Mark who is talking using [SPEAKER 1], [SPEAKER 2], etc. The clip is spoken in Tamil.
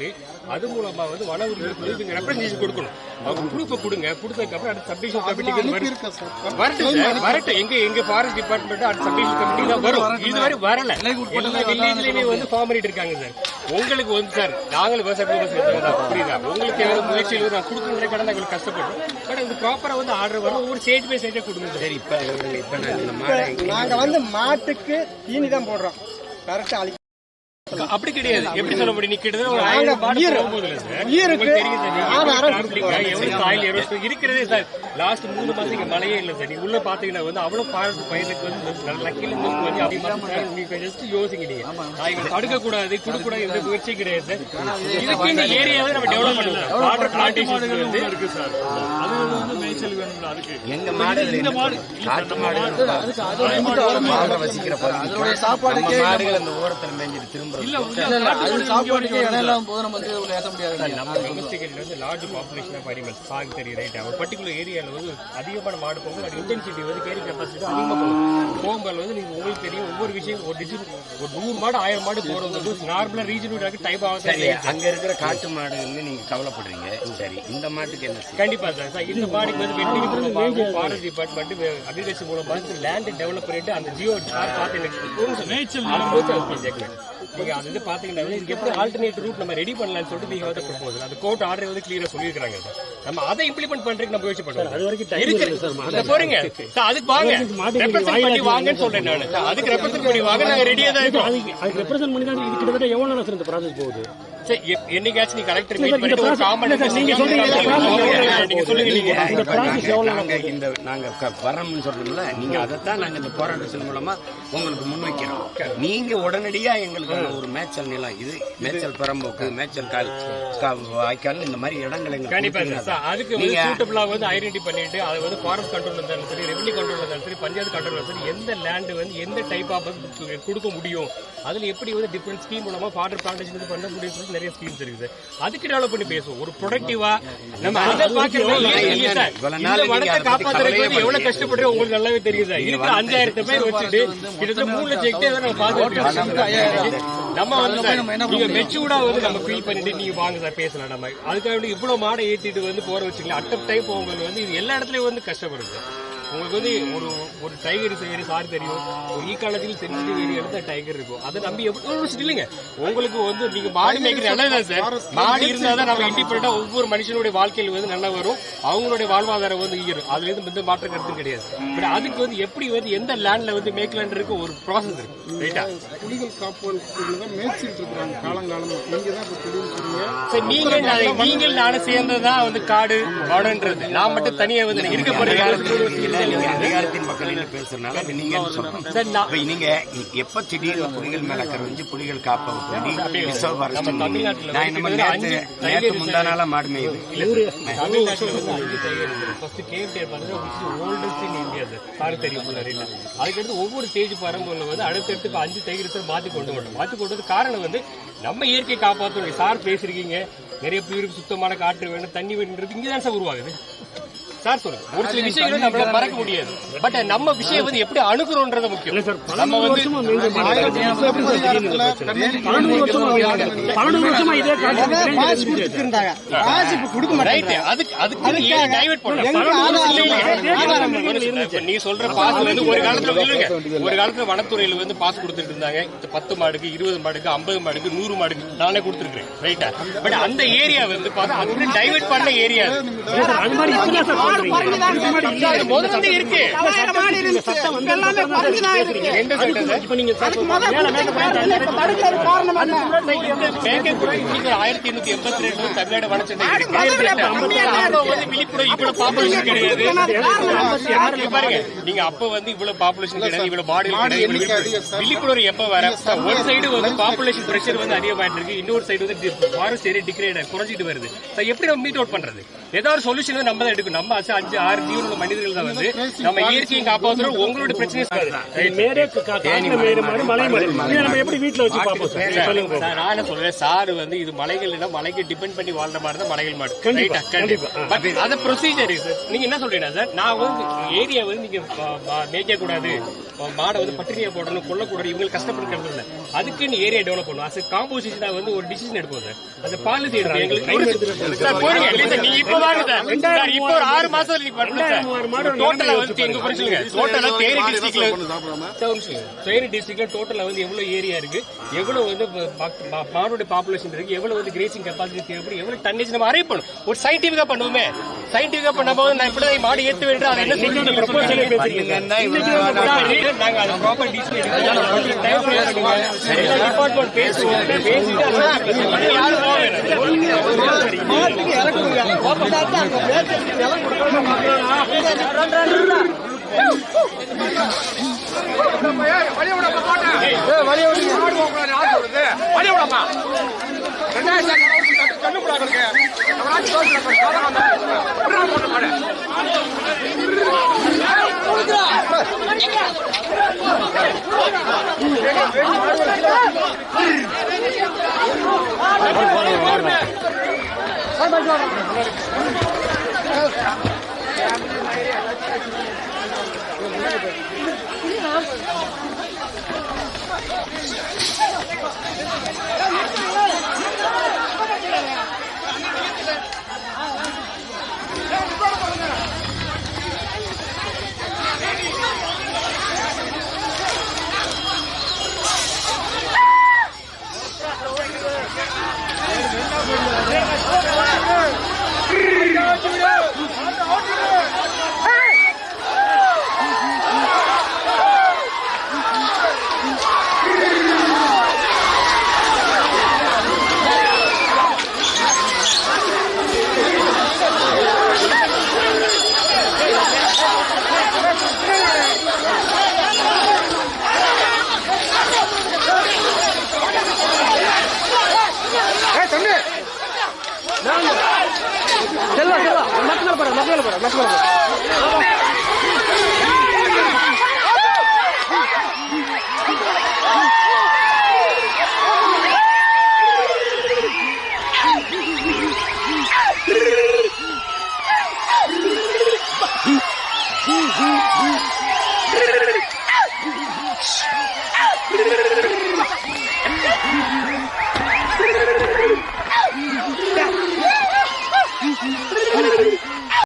[SPEAKER 1] கேட்டுட்டு அது மூலமா வந்து வன உரிமைகளுக்கு நீங்க ரெப்ரஸன்டேஷன் கொடுக்கணும். அவங்க ப்ரூஃபை கொடுங்க. கொடுத்ததுக்கு அப்புறம் அடுத்த சப்டிஷன் கமிட்டிக்கு வரட்டும் வரட்டும். எங்க எங்க ஃபாரஸ்ட் டிபார்ட்மெண்ட் அடுத்த சப்டிஷன் கமிட்டி தான் வரும். இதுவரை வரல. எல்லா வில்லேஜ்லயுமே வந்து ஃபார்ம் பண்ணிட்டு இருக்காங்க சார். உங்களுக்கு வந்து சார் நாங்களும் விவசாய குடும்பம் சேர்ந்தவங்க தான், புரியுதா? உங்களுக்கு ஏதாவது முயற்சியில் நான் கொடுக்குற கடனை எங்களுக்கு கஷ்டப்படும். பட் அது ப்ராப்பரா வந்து ஆர்டர் வரும். ஒவ்வொரு ஸ்டேட் பை ஸ்டேட்டே கொடுங்க சார்.
[SPEAKER 2] இப்ப
[SPEAKER 3] நாங்க வந்து மாட்டுக்கு தீனி தான் போடுறோம். கரெக்டா அழி
[SPEAKER 1] அப்படி கிடையாது. எப்படி சொல்ல முடியும்? நீ கிட்டத்தட்ட ஒரு ஆயிரம் மாடு இருக்கிறதே சார். லாஸ்ட் மூணு மாசம் இங்க மழையே இல்ல சார். நீங்க உள்ள பாத்தீங்கன்னா வந்து அவ்வளவு ஃபாரஸ்ட் பயிருக்கு வந்து லக்கில வந்து ஜஸ்ட் யோசிங்க நீங்க தடுக்க கூடாது கொடுக்க கூடாது எந்த முயற்சியும் கிடையாது சார். இதுக்கு இந்த ஏரியாவை நம்ம டெவலப் பண்ணலாம் வாட்டர் பிளான்டேஷன் வந்து.
[SPEAKER 4] இருக்கு சார். அது வந்து மேய்ச்சல் வேணும்ல அதுக்கு.
[SPEAKER 2] எங்க மாடுகள்
[SPEAKER 4] இந்த மாடு
[SPEAKER 2] காட்டு மாடுகள் மாடுற வசிக்கிற பகுதி நம்ம மாடுகள் அந்த ஓரத்துல மேய்ஞ்சிட்டு திரும்ப
[SPEAKER 1] சாகு தெரியும், right? ஒரு particular area ல வந்து அதிகமான மாடு அது intensity வந்து போகும். போகும்போது வந்து நீங்க உங்களுக்கு தெரியும் ஒவ்வொரு விஷயம் ஒரு district ஒரு நூறு மாடு ஆயிரம் மாடு போறது வந்து நார்மலா ரீஜன் டைப் ஆகும்
[SPEAKER 2] சரி அங்க இருக்கிற காட்டு மாடு வந்து நீங்க கவலைப்படுறீங்க. சரி இந்த மாட்டுக்கு என்ன செய்ய
[SPEAKER 1] கண்டிப்பா சார் சார் இந்த மாடிக்கு வந்து ஃபாரஸ்ட் டிபார்ட்மெண்ட் அக்ரிகல்ச்சர் மூலமா லேண்ட் டெவலப் பண்ணிட்டு அந்த ஜியோ பார்த்து எனக்கு நீங்க அது வந்து பாத்தீங்கன்னா எப்படி ஆல்டர்னேட் ரூட் நம்ம ரெடி பண்ணலாம்னு சொல்லிட்டு நீங்க வந்து ப்ரொபோசல் அந்த கோர்ட் ஆர்டர் வந்து கிளியரா சொல்லியிருக்காங்க சார். நம்ம அதை இம்ப்ளிமெண்ட் பண்றதுக்கு நம்ம முயற்சி பண்றோம் அது வரைக்கும் இருக்கு. போறீங்க சார் அதுக்கு வாங்க. ரெப்ரசென்ட் பண்ணி வாங்கன்னு சொல்றேன் நான். அதுக்கு ரெப்ரசென்ட் பண்ணி வாங்க. நாங்க ரெடியா தான் இருக்கோம்.
[SPEAKER 5] அதுக்கு ரெப்ரசென்ட் பண்ணி தான் இது கிட்டத்தட்ட எவ்வளவு சார் இந்த ப்ராசஸ் போகுது?
[SPEAKER 1] என்னைக்காச்சும் நீ கலெக்டர் மீட் ஒரு
[SPEAKER 5] நீங்க இந்த
[SPEAKER 1] நீங்க சொல்லுங்க நீங்க
[SPEAKER 5] இந்த
[SPEAKER 2] வரோம்னு சொல்றோம்ல அதைத்தான் நாங்க இந்த போராட்டத்தின் மூலமா உங்களுக்கு முன்வைக்கிறோம். நீங்க உடனடியா எங்களுக்கு ஒரு மேய்ச்சல் நிலம் இது மேய்ச்சல் பெரம்போக்கு மேய்ச்சல் கால் கா- வாய்க்கால் இந்த மாதிரி இடங்களை எங்களுக்கு
[SPEAKER 1] கண்டிப்பா அதுக்கு வந்து சூட்டபிளா வந்து ஐடென்டி பண்ணிட்டு அதை வந்து ஃபாரஸ்ட் கண்ட்ரோல் இருந்தாலும் சரி ரெவன்யூ கண்ட்ரோல் இருந்தாலும் சரி பஞ்சாயத்து கண்ட்ரோல் இருந்தாலும் சரி எந்த லேண்ட் வந்து எந்த டைப் ஆஃப் கொடுக்க முடியும்? அதுல எப்படி வந்து டிஃபரெண்ட் ஸ்கீம் மூலமா வாட்டர் பிளான்டேஷன் பண்ண முடியும் நிறைய ஸ்கீம்ஸ் இருக்குது. அதுக்கு டெவலப் பண்ணி பேசுவோம். ஒரு ப்ரொடக்டிவா நம்ம அதை
[SPEAKER 2] இவ்வளவு
[SPEAKER 1] இந்த வனத்தை காப்பாத்துறதுக்கு எவ்வளவு கஷ்டப்படுறோம் உங்களுக்கு நல்லாவே தெரியும் சார் இருக்கிற அஞ்சாயிரத்து பேர் வச்சுட்டு கிட்டத்தட்ட மூணு லட்சம் ஹெக்டேர் நம்ம பார்த்துட்டு நம்ம வந்து நீங்க மெச்சூர்டா வந்து நம்ம ஃபீல் பண்ணிட்டு நீங்க வாங்க சார் பேசலாம். நம்ம அதுக்காக இவ்வளவு மாடை ஏத்திட்டு வந்து போற வச்சுக்கலாம் அட் டைம் உங்களுக்கு வந்து இது எல்லா இடத்துலயும் வந்து கஷ்டப்படுது. உங்களுக்கு வந்து ஒரு ஒரு டைகர் ஏரியா சார் தெரியும். ஒரு ஈக்காலத்தில் சென்சிட்டிவ் ஏரியா எடுத்த டைகர் இருக்கும். அதை நம்பி நிமிஷம் இல்லைங்க. உங்களுக்கு வந்து நீங்க மாடு மேய்க்கிற நல்லதுதான் சார். மாடு இருந்தா தான் நம்ம இண்டிபெண்டா ஒவ்வொரு மனுஷனுடைய வாழ்க்கையில் வந்து நல்லா வரும். அவங்களுடைய வாழ்வாதாரம் வந்து ஈரும். அதுல இருந்து எந்த மாற்ற கருத்தும் கிடையாது. பட் அதுக்கு வந்து எப்படி வந்து எந்த லேண்ட்ல வந்து மேய்க்கலான் இருக்கு ஒரு ப்ராசஸ் இருக்கு. ரைட்டா
[SPEAKER 6] புலிகள் மேய்ச்சிட்டு இருக்கிறாங்க காலங்காலமா. நீங்க தான் இப்ப திடீர்னு சொன்னீங்க
[SPEAKER 1] சரி நீங்க நான் நீங்கள் நானும் சேர்ந்ததுதான் வந்து காடு வனன்றது நான் மட்டும் தனியா வந்து இருக்க
[SPEAKER 2] நீங்க அதிகாரத்தின் மக்கள் என்ன பேசுறதுனால நீங்க இப்ப நீங்க எப்ப திடீர்னு புலிகள் மேல கருவிஞ்சு புலிகள் சொல்லி ரிசர்வ்
[SPEAKER 1] தமிழ்நாட்டுல
[SPEAKER 2] நான்
[SPEAKER 1] அஞ்சு
[SPEAKER 2] நேத்து
[SPEAKER 1] tiger
[SPEAKER 2] முந்தா நாளா மாடு மேயுது.
[SPEAKER 1] அதுக்கடுத்து ஒவ்வொரு ஸ்டேஜ் பரம்புல வந்து அடுத்தடுத்து இப்ப அஞ்சு டைகர் சார் மாத்தி கொண்டு வரணும். மாத்தி கொண்டு வந்து காரணம் வந்து நம்ம இயற்கை காப்பாற்றணும் சார் பேசிருக்கீங்க நிறைய பேருக்கு சுத்தமான காற்று வேணும் தண்ணி வேணுன்றது இங்க தான் சார் உருவாகுது. சார் சொல்லுங்க ஒரு சில விஷயங்களை நம்மளால மறக்க முடியாது. பட் நம்ம விஷயம் வந்து எப்படி அணுகுறோன்றது முக்கியம். நம்ம வந்து நீ சொல்ற பாஸ் வந்து ஒரு காலத்துல இல்லைங்க. ஒரு காலத்துல வனத்துறையில வந்து பாஸ் கொடுத்துட்டு இருந்தாங்க. பத்து மாடுக்கு இருபது மாடுக்கு ஐம்பது மாடுக்கு நூறு மாடுக்கு நானே கொடுத்துருக்கேன் ரைட்டா பட் அந்த ஏரியா வந்து பார்த்தா அது டைவர்ட் பண்ண ஏரியா
[SPEAKER 5] அது. மாதிரி சார்
[SPEAKER 1] சார்? ஆயிரத்தி எண்ணூத்தி எண்பத்தி ரெண்டு தமிழ்நாடு விழிப்புணர்வு இவ்வளவு பாப்புலேஷன் கிடையாது. பாருங்க. நீங்க அப்ப வந்து இவ்வளவு பாப்புலேஷன் கிடையாது இவ்வளவு கிடையாது. விழிப்புணர்வு எப்ப வர? ஒரு சைடு வந்து பாப்புலேஷன் பிரஷர் வந்து அதிகமாயிட்டு இருக்கு. இன்னொரு சைடு வந்து ஃபாரஸ்ட் ஏரியா டிகிரேட் குறைஞ்சிட்டு வருது. எப்படி நம்ம மீட் அவுட் பண்றது? ஏதாவது ஒரு சொல்யூஷன் நம்ம தான் எடுக்கணும். நம்ம அச்சு அஞ்சு ஆறு ஜீவன மனிதர்கள் தான் வந்து. நம்ம இயற்கையை காப்பாற்றுறோம் உங்களோட பிரச்சனை
[SPEAKER 5] மேரே மலை நம்ம எப்படி வீட்டுல வச்சு பார்ப்போம் சார்? சொல்லுங்க
[SPEAKER 1] சார், நான் என்ன சொல்றேன்? சார் வந்து இது மலைகள் மலைக்கு டிபெண்ட் பண்ணி வாழ்ற மாதிரி தான் மலைகள் மாடு.
[SPEAKER 5] கண்டிப்பா?
[SPEAKER 1] கண்டிப்பா. பட் அது ப்ரொசீஜர் சார் நீங்க என்ன சொல்றீங்க சார் நான் வந்து ஏரியா வந்து நீங்க மேய்க்க கூடாது மாடை வந்து பட்டினியா போடணும் கொல்லக்கூடாது இவங்க கஷ்டப்படுறது இல்ல அதுக்கு நீ ஏரியா டெவலப் பண்ணும் அது காம்போசிஷனா வந்து ஒரு டிசிஷன் எடுப்போம் சார். அந்த பாலிசி எடுப்போம். எங்களுக்கு சார் போடுங்க. இல்ல சார் நீங்க இப்ப வாங்க சார். சார் இப்போ ஒரு ஆறு மாசம் நீங்க வரணும் சார். டோட்டலா வந்து எங்க குறைச்சுங்க டோட்டலா தேனி டிஸ்ட்ரிக்ட்ல தேனி டிஸ்ட்ரிக்ட்ல டோட்டலா வந்து எவ்வளவு ஏரியா இருக்கு? எவ்வளவு வந்து மாடோட பாப்புலேஷன் இருக்கு? எவ்வளவு வந்து கிரேசிங் கெப்பாசிட்டி தேவைப்படும் எவ்வளவு டன்னேஜ் நம்ம பண்ணும் ஒரு சயின்டிபிக்கா பண்ணுவோமே. சயின்டிபிக்கா பண்ணும்போது நான் இப்படி மாடு ஏத்து வேண்டும் அதை என்ன செஞ்சு ப்ரொபோசல் பேசுறீங்க நாங்க அதை ப்ராப்பர் டிசிஷன் டிபார்ட்மெண்ட் பேசுவோம் பேசிட்டு யாரும்
[SPEAKER 3] நிலம் Selva para, más para, más para.